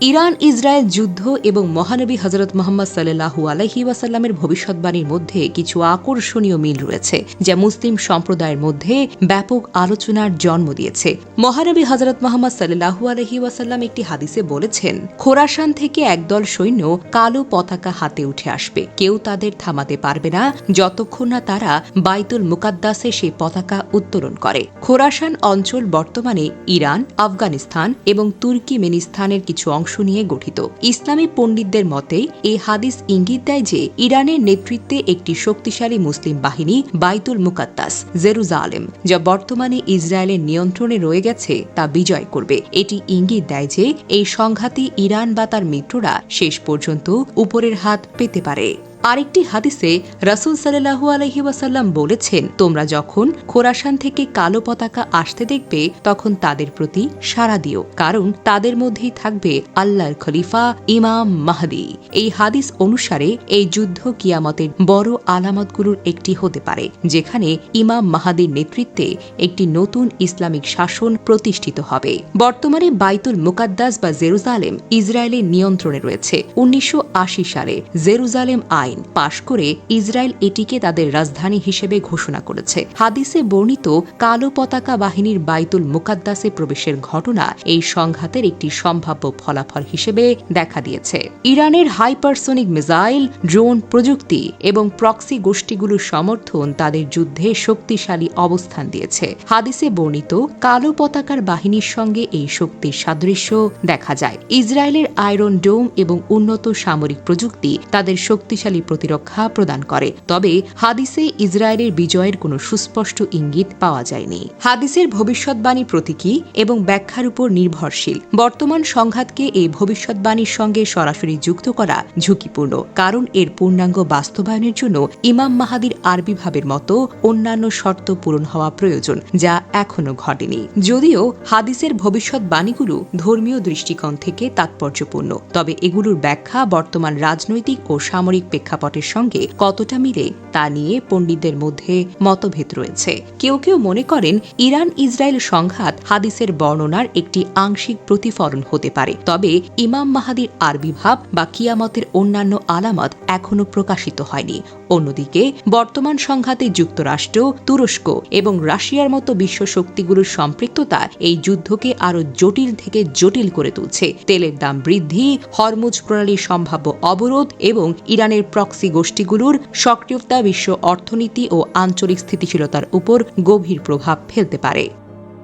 Iran, Israel যুদ্ধ এবং মহানবী হজরত মোহাম্মদ সাল্লাহু আলহি ওয়াসাল্লামের ভবিষ্যৎবাণীর মধ্যে কিছু আকর্ষণীয় মিল রয়েছে, যা মুসলিম সম্প্রদায়ের মধ্যে ব্যাপক আলোচনার জন্ম দিয়েছে। মহানবী হজরত মোহাম্মদ সাল্লাহু আলহি ওয়াসাল্লাম একটি হাদিসে বলেছেন, খোরাসান থেকে একদল সৈন্য কালো পতাকা হাতে উঠে আসবে। কেউ তাদের থামাতে পারবে না, যতক্ষণ না তারা বাইতুল মুকাদ্দাসে সেই পতাকা উত্তোলন করে। খোরাসান অঞ্চল বর্তমানে ইরান, আফগানিস্তান এবং তুর্কিমেনিস্তানের কিছু অংশ নিয়ে গঠিত। ইসলামী পণ্ডিতদের মতে এই হাদিস ইঙ্গিত দেয় যে, ইরানের নেতৃত্বে একটি শক্তিশালী মুসলিম বাহিনী, বাইতুল মুকাত্তাস জেরুজালেম, যা বর্তমানে ইসরায়েলের নিয়ন্ত্রণে রয়ে গেছে, তা বিজয় করবে। এটি ইঙ্গিত দেয় যে, এই সংঘাতে ইরান বা তার মিত্ররা শেষ পর্যন্ত উপরের হাত পেতে পারে। আরেকটি হাদিসে রাসুল সাল্লাহু আলহি ওয়াসাল্লাম বলেছেন, তোমরা যখন খোরাসান থেকে কালো পতাকা আসতে দেখবে, তখন তাদের প্রতি সাড়া দিও, কারণ তাদের মধ্যেই থাকবে আল্লাহর খলিফা ইমাম মাহদি। এই হাদিস অনুসারে এই যুদ্ধ কিয়ামতের বড় আলামতগুলোর একটি হতে পারে, যেখানে ইমাম মাহাদির নেতৃত্বে একটি নতুন ইসলামিক শাসন প্রতিষ্ঠিত হবে। বর্তমানে বাইতুল মুকাদ্দাস বা জেরুজালেম ইসরায়েলের নিয়ন্ত্রণে রয়েছে। উনিশশো আশি সালে জেরুজালেম আইন পাশ করে ইসরায়েল এটিকে তাদের রাজধানী হিসেবে ঘোষণা করেছে। হাদিসে বর্ণিত, কালো পতাকা বাহিনীর বাইতুল মুকাদ্দাসে প্রবেশের ঘটনা এই সংঘাতের একটি সম্ভাব্য ফলাফল হিসেবে দেখা দিয়েছে। ইরানের হাইপারসোনিক মিসাইল, ড্রোন প্রযুক্তি এবং প্রক্সি গোষ্ঠীগুলোর সমর্থন তাদের যুদ্ধে শক্তিশালী অবস্থান দিয়েছে। হাদিসে বর্ণিত, কালো পতাকার বাহিনীর সঙ্গে এই শক্তির সাদৃশ্য দেখা যায়। ইসরায়েলের আয়রন ডোম এবং উন্নত সামরিক প্রযুক্তি তাদের শক্তিশালী প্রতিরক্ষা প্রদান করে। তবে হাদিসে ইসরায়েলের বিজয়ের কোনো সুস্পষ্ট ইঙ্গিত পাওয়া যায়নি। হাদিসের ভবিষ্যৎবাণী প্রতীকী এবং ব্যাখ্যার উপর নির্ভরশীল। বর্তমান সংঘাতকে এই ভবিষ্যৎবাণীর সঙ্গে সরাসরি যুক্ত করা ঝুঁকিপূর্ণ, কারণ এর পূর্ণাঙ্গ বাস্তবায়নের জন্য ইমাম মাহাদির আরবি ভাবের মতো অন্যান্য শর্ত পূরণ হওয়া প্রয়োজন, যা এখনও ঘটেনি। যদিও হাদিসের ভবিষ্যৎবাণীগুলো ধর্মীয় দৃষ্টিকোণ থেকে তাৎপর্যপূর্ণ, তবে এগুলোর ব্যাখ্যা বর্তমান রাজনৈতিক ও সামরিক প্রেক্ষাপটের সঙ্গে কতটা মিলে তা নিয়ে পণ্ডিতদের মধ্যে মতভেদ রয়েছে। কেউ কেউ মনে করেন ইরান ইসরায়েল সংঘাত হাদিসের বর্ণনার একটি আংশিক প্রতিফলন হতে পারে। তবে ইমাম মাহাদির আরবি ভাব বা কিয়ামতের অন্যান্য আলামত এখনও প্রকাশিত হয়নি। অন্যদিকে, বর্তমান সংঘাতে যুক্তরাষ্ট্র, তুরস্ক এবং রাশিয়ার মতো বিশ্ব শক্তিগুলোর সম্পৃক্ততা এই যুদ্ধকে আরও জটিল থেকে জটিল করে তুলছে। তেলের দাম বৃদ্ধি, হরমুজ প্রণালীর সম্ভাব্য অবরোধ এবং ইরানের প্রক্সি গোষ্ঠীগুলোর সক্রিয়তা বিশ্ব অর্থনীতি ও আঞ্চলিক স্থিতিশীলতার উপর গভীর প্রভাব ফেলতে পারে।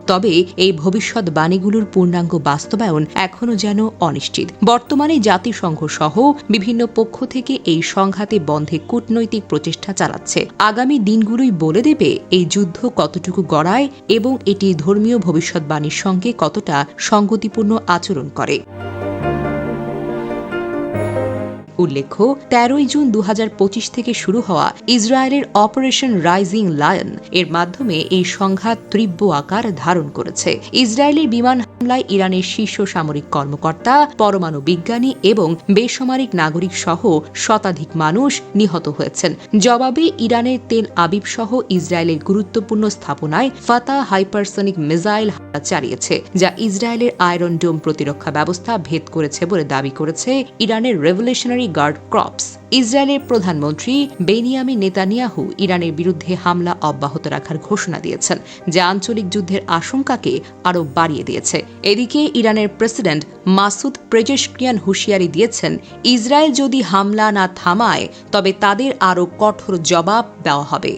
তবে এই ভবিষ্যৎবাণীগুলোর পূর্ণাঙ্গ বাস্তবায়ন এখনও যেন অনিশ্চিত। বর্তমানে জাতিসংঘ সহ বিভিন্ন পক্ষ থেকে এই সংঘাতে বন্ধে কূটনৈতিক প্রচেষ্টা চালাচ্ছে। আগামী দিনগুলোই বলে দেবে এই যুদ্ধ কতটুকু গড়ায় এবং এটি ধর্মীয় ভবিষ্যৎবাণীর সঙ্গে কতটা সঙ্গতিপূর্ণ আচরণ করে। উল্লেখ্য, তেরোই জুন দু হাজার পঁচিশ থেকে শুরু হওয়া ইসরায়েলের অপারেশন রাইজিং লায়ন এর মাধ্যমে এই সংঘাত তীব্র আকার ধারণ করেছে। ইসরায়েলের বিমান হামলায় ইরানের শীর্ষ সামরিক কর্মকর্তা, পরমাণু বিজ্ঞানী এবং বেসামরিক নাগরিক সহ শতাধিক মানুষ নিহত হয়েছেন। জবাবে ইরানের তেল আবিব সহ ইসরায়েলের গুরুত্বপূর্ণ স্থাপনায় ফাতা হাইপারসনিক মিসাইল হামলা চালিয়েছে, যা ইসরায়েলের আয়রন ডোম প্রতিরক্ষা ব্যবস্থা ভেদ করেছে বলে দাবি করেছে ইরানের রেভলিউশনারি গার্ড ক্রপস। ইসরায়েলের প্রধানমন্ত্রী বেনিয়ামি নেতানিয়াহু ইরানের বিরুদ্ধে হামলা অব্যাহত রাখার ঘোষণা দিয়েছেন, যা আঞ্চলিক যুদ্ধের আশঙ্কাকে আরও বাড়িয়ে দিয়েছে। এদিকে ইরানের প্রেসিডেন্ট মাসুদ প্রেজেশক্রিয়ান হুঁশিয়ারি দিয়েছেন, ইসরায়েল যদি হামলা না থামায়, তবে তাদের আরও কঠোর জবাব দেওয়া হবে।